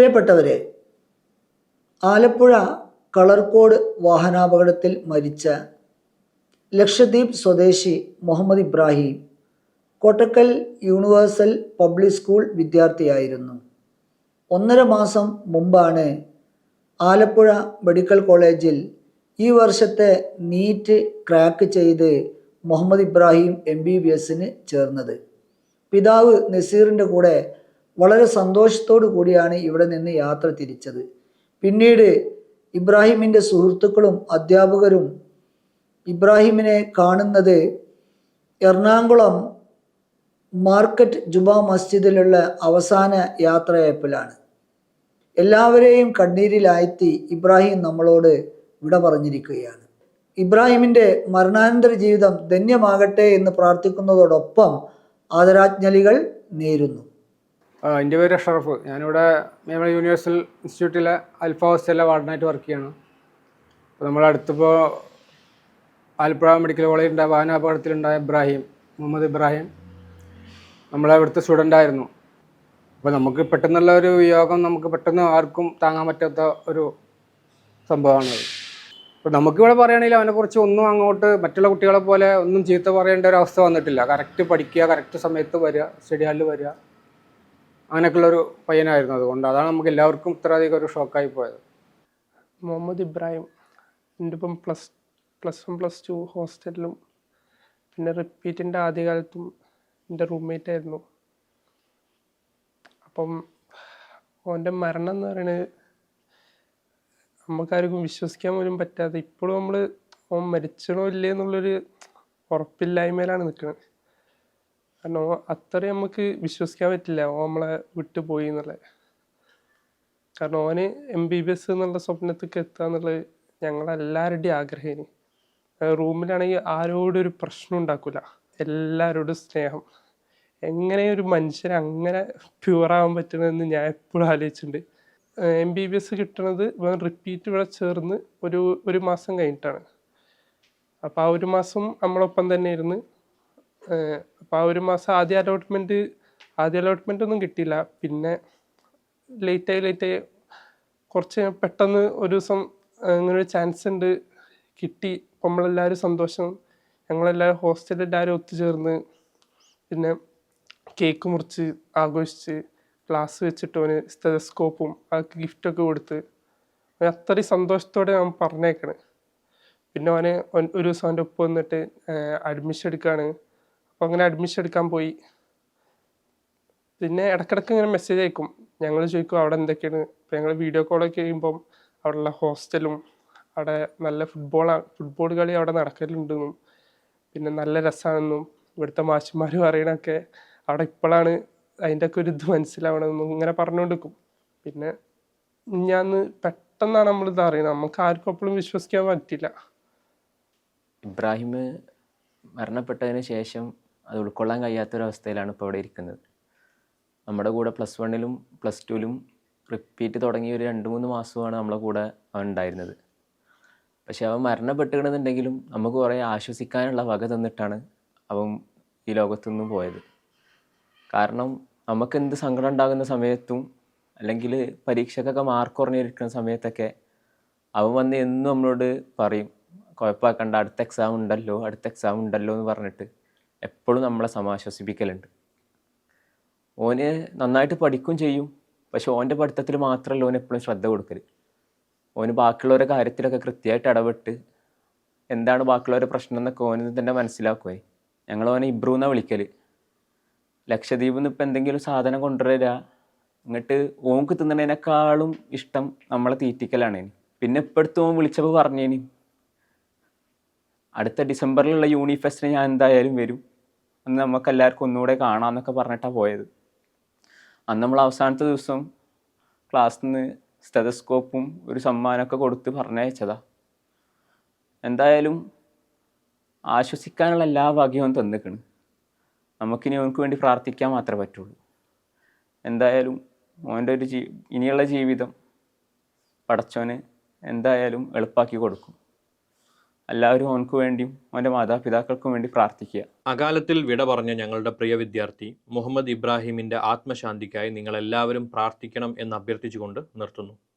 പ്രിയപ്പെട്ടവരെ ആലപ്പുഴ കളർക്കോട് വാഹനാപകടത്തിൽ മരിച്ച ലക്ഷദ്വീപ് സ്വദേശി Muhammad Ibrahim Kottakkal universal public school വിദ്യാർത്ഥിയായിരുന്നു. ഒന്നര മാസം മുമ്പാണ് ആലപ്പുഴ മെഡിക്കൽ കോളേജിൽ ഈ വർഷത്തെ നീറ്റ് ക്രാക്ക് ചെയ്ത് Muhammad Ibrahim M B B എസിന് ചേർന്നത്. പിതാവ് നസീറിന്റെ കൂടെ വളരെ സന്തോഷത്തോടു കൂടിയാണ് ഇവിടെ നിന്ന് യാത്ര തിരിച്ചത്. പിന്നീട് ഇബ്രാഹിമിന്റെ സുഹൃത്തുക്കളും അധ്യാപകരും ഇബ്രാഹിമിനെ കാണുന്നത് എറണാകുളം മാർക്കറ്റ് ജുബാ മസ്ജിദിലുള്ള അവസാന യാത്രയപ്പിലാണ് എല്ലാവരെയും കണ്ണീരിലാഴ്ത്തി ഇബ്രാഹിം നമ്മളോട് വിട പറഞ്ഞിരിക്കുകയാണ്. ഇബ്രാഹിമിന്റെ മരണാനന്തര ജീവിതം ധന്യമാകട്ടെ എന്ന് പ്രാർത്ഥിക്കുന്നതോടൊപ്പം ആദരാജ്ഞലികൾ നേരുന്നു. എന്റെ പേര് അഷറഫ്. ഞാനിവിടെ നമ്മുടെ യൂണിവേഴ്സൽ ഇൻസ്റ്റിറ്റ്യൂട്ടിലെ അൽഫ ഹോസ്റ്റലിലെ വാർഡനായിട്ട് വർക്ക് ചെയ്യണം. അപ്പോൾ നമ്മുടെ അടുത്തിപ്പോൾ ആലപ്പുഴ മെഡിക്കൽ കോളേജിന്റെ വാഹനാപകടത്തിലുണ്ടായ ഇബ്രാഹിം മുഹമ്മദ് ഇബ്രാഹിം നമ്മളെ ഇവിടുത്തെ സ്റ്റുഡന്റ് ആയിരുന്നു. അപ്പോൾ നമുക്ക് പെട്ടെന്നുള്ള ഒരു വിയോഗം നമുക്ക് പെട്ടെന്ന് ആർക്കും താങ്ങാൻ പറ്റാത്ത ഒരു സംഭവമാണത് അപ്പോൾ നമുക്കിവിടെ പറയുകയാണെങ്കിൽ അവനെക്കുറിച്ച് ഒന്നും അങ്ങോട്ട് മറ്റുള്ള കുട്ടികളെ പോലെ ഒന്നും ചീത്ത പറയേണ്ട ഒരു അവസ്ഥ വന്നിട്ടില്ല. കറക്റ്റ് പഠിക്കുക കറക്റ്റ് സമയത്ത് വരിക സ്റ്റഡി ഹാളിൽ വരിക. അങ്ങനെയൊക്കെയുള്ളൊരു പയ്യനായിരുന്നു അതുകൊണ്ട് അതാണ് നമുക്ക് എല്ലാവർക്കും ഇത്രയധികം ഒരു ഷോക്കായി പോയത്. മുഹമ്മദ് ഇബ്രാഹിം എന്റെ ഇപ്പം plus plus one plus two ഹോസ്റ്റലിലും പിന്നെ റിപ്പീറ്റിന്റെ ആദ്യകാലത്തും എന്റെ റൂംമേറ്റ് ആയിരുന്നു. അപ്പം ഓന്റെ മരണം എന്ന് പറയുന്നത് നമുക്കാർക്കും വിശ്വസിക്കാൻ പോലും പറ്റാതെ ഇപ്പോഴും നമ്മൾ ഓൻ മരിച്ചണോ ഇല്ലേ എന്നുള്ളൊരു ഉറപ്പില്ലായ്മയിലാണ് നിൽക്കുന്നത് കാരണം അത്ര നമുക്ക് വിശ്വസിക്കാൻ പറ്റില്ല. ഓ നമ്മളെ വിട്ടു പോയി എന്നുള്ളത്. കാരണം ഓന് എം ബി ബി എസ് എന്നുള്ള സ്വപ്നത്തേക്ക് എത്തുക എന്നുള്ളത് ഞങ്ങളെല്ലാവരുടെയും ആഗ്രഹം റൂമിലാണെങ്കിൽ ആരോടും ഒരു പ്രശ്നം ഉണ്ടാക്കില്ല എല്ലാവരോടും സ്നേഹം. എങ്ങനെ ഒരു മനുഷ്യൻ അങ്ങനെ പ്യുവറാകാൻ പറ്റണമെന്ന് ഞാൻ എപ്പോഴും ആലോചിച്ചിട്ടുണ്ട്. എം ബി ബി എസ് കിട്ടണത് റിപ്പീറ്റ് ഇവിടെ ചേർന്ന് ഒരു ഒരു മാസം കഴിഞ്ഞിട്ടാണ്. അപ്പോൾ ആ ഒരു മാസം നമ്മളൊപ്പം തന്നെ ഇരുന്ന് അപ്പോൾ ആ ഒരു മാസം ആദ്യ അലോട്ട്മെന്റ് ആദ്യ അലോട്ട്മെന്റ് ഒന്നും കിട്ടിയില്ല. പിന്നെ ലേറ്റായി ലേറ്റായി കുറച്ച് പെട്ടെന്ന് ഒരു ദിവസം ഇങ്ങനൊരു ചാൻസ് ഉണ്ട്. കിട്ടി. അപ്പം നമ്മളെല്ലാവരും സന്തോഷം. ഞങ്ങളെല്ലാവരും ഹോസ്റ്റലിൽ എല്ലാവരും ഒത്തുചേർന്ന് പിന്നെ കേക്ക് മുറിച്ച് ആഘോഷിച്ച് ക്ലാസ് വെച്ചിട്ട് അവന് സ്റ്റെതസ്കോപ്പും ആ ഗിഫ്റ്റൊക്കെ കൊടുത്ത് അത്രയും സന്തോഷത്തോടെ അവൻ പറഞ്ഞേക്കണ്. പിന്നെ അവന് ഒരു ദിവസം അവന്റെ ഒപ്പം വന്നിട്ട് അഡ്മിഷൻ എടുക്കുകയാണ് അപ്പോൾ അങ്ങനെ അഡ്മിഷൻ എടുക്കാൻ പോയി. പിന്നെ ഇടക്കിടക്ക് ഇങ്ങനെ മെസ്സേജ് അയക്കും. ഞങ്ങൾ ചോദിക്കും അവിടെ എന്തൊക്കെയാണ്? അപ്പോൾ ഞങ്ങൾ വീഡിയോ കോളൊക്കെ ചെയ്യുമ്പം അവിടെയുള്ള ഹോസ്റ്റലും അവിടെ നല്ല ഫുട്ബോൾ ഫുട്ബോൾ കളി അവിടെ നടക്കലുണ്ടെന്നും പിന്നെ നല്ല രസമാണെന്നും ഇവിടുത്തെ മാഷന്മാർ പറയണൊക്കെ അവിടെ ഇപ്പോഴാണ് അതിന്റെ ഒക്കെ ഒരു ഇത് മനസ്സിലാവണമെന്നും ഇങ്ങനെ പറഞ്ഞുകൊണ്ടിരിക്കും പിന്നെ ഞാൻ പെട്ടെന്നാണ് നമ്മളിത് അറിയുന്നത് നമുക്ക് ആർക്കും അപ്പോഴും വിശ്വസിക്കാൻ പറ്റില്ല. ഇബ്രാഹിം മരണപ്പെട്ടതിന് ശേഷം അത് ഉൾക്കൊള്ളാൻ കഴിയാത്തൊരവസ്ഥയിലാണ് ഇപ്പോൾ ഇവിടെ ഇരിക്കുന്നത്. നമ്മുടെ കൂടെ പ്ലസ് വണ്ണിലും പ്ലസ് ടുവിലും റിപ്പീറ്റ് തുടങ്ങിയ ഒരു രണ്ട് മൂന്ന് മാസമാണ് നമ്മളെ കൂടെ അവൻ ഉണ്ടായിരുന്നത്. പക്ഷേ അവൻ മരണപ്പെട്ടുകണെന്നുണ്ടെങ്കിലും നമുക്ക് കുറേ ആശ്വസിക്കാനുള്ള വക തന്നിട്ടാണ് അവൻ ഈ ലോകത്തു നിന്നും പോയത്. കാരണം നമുക്ക് എന്ത് സങ്കടം ഉണ്ടാകുന്ന സമയത്തും അല്ലെങ്കിൽ പരീക്ഷക്കൊക്കെ മാർക്ക് കുറഞ്ഞിരിക്കുന്ന സമയത്തൊക്കെ അവൻ വന്ന് എന്നും നമ്മളോട് പറയും കുഴപ്പമാക്കണ്ട അടുത്ത എക്സാം ഉണ്ടല്ലോ അടുത്ത എക്സാം ഉണ്ടല്ലോ എന്ന് പറഞ്ഞിട്ട് എപ്പോഴും നമ്മളെ സമാശ്വസിപ്പിക്കലുണ്ട്. ഓന് നന്നായിട്ട് പഠിക്കും ചെയ്യും. പക്ഷെ ഓന്റെ പഠിത്തത്തിൽ മാത്രമല്ല ഓൻ എപ്പോഴും ശ്രദ്ധ കൊടുക്കൽ ഓന് ബാക്കിയുള്ളവരെ കാര്യത്തിലൊക്കെ കൃത്യമായിട്ട് ഇടപെട്ട് എന്താണ് ബാക്കിയുള്ളവരുടെ പ്രശ്നം എന്നൊക്കെ ഓന് തന്നെ മനസ്സിലാക്കുവേ. ഞങ്ങൾ ഓനെ ഇബ്രൂ എന്നാണ് വിളിക്കൽ ലക്ഷദ്വീപിൽ നിന്ന് ഇപ്പം എന്തെങ്കിലും സാധനം കൊണ്ടുവരിക എന്നിട്ട് ഓൻക്ക് തിന്നണേനേക്കാളും ഇഷ്ടം നമ്മളെ തീറ്റിക്കലാണ് പിന്നെ ഇപ്പോഴത്തെ ഓൻ വിളിച്ചപ്പോൾ പറഞ്ഞേനി. അടുത്ത ഡിസംബറിലുള്ള യൂണിഫെസ്റ്റിന് ഞാൻ എന്തായാലും വരും. നമുക്ക് എല്ലാവർക്കും ഒന്നുകൂടെ കാണാമെന്നൊക്കെ പറഞ്ഞിട്ടാണ് പോയത്. അന്ന് നമ്മൾ അവസാനത്തെ ദിവസം ക്ലാസ്സിൽ നിന്ന് സ്റ്റെതസ്കോപ്പും ഒരു സമ്മാനമൊക്കെ കൊടുത്ത് പറഞ്ഞയച്ചതാ. എന്തായാലും ആശ്വസിക്കാനുള്ള എല്ലാ ഭാഗ്യവും തന്നിക്കണ്. നമുക്കിനി അവനക്ക് വേണ്ടി പ്രാർത്ഥിക്കാൻ മാത്രമേ പറ്റുള്ളൂ. എന്തായാലും മോന്റെ ഒരു ജീ ഇനിയുള്ള ജീവിതം പടച്ചോന് എന്തായാലും എളുപ്പാക്കി കൊടുക്കും. എല്ലാവരും അവനക്ക് വേണ്ടിയും അവന്റെ മാതാപിതാക്കൾക്കും വേണ്ടി പ്രാർത്ഥിക്കുക. അകാലത്തിൽ വിട പറഞ്ഞ ഞങ്ങളുടെ പ്രിയ വിദ്യാർത്ഥി മുഹമ്മദ് ഇബ്രാഹിമിന്റെ ആത്മശാന്തിക്കായി നിങ്ങളെല്ലാവരും പ്രാർത്ഥിക്കണം എന്ന് അഭ്യർത്ഥിച്ചുകൊണ്ട് നിർത്തുന്നു.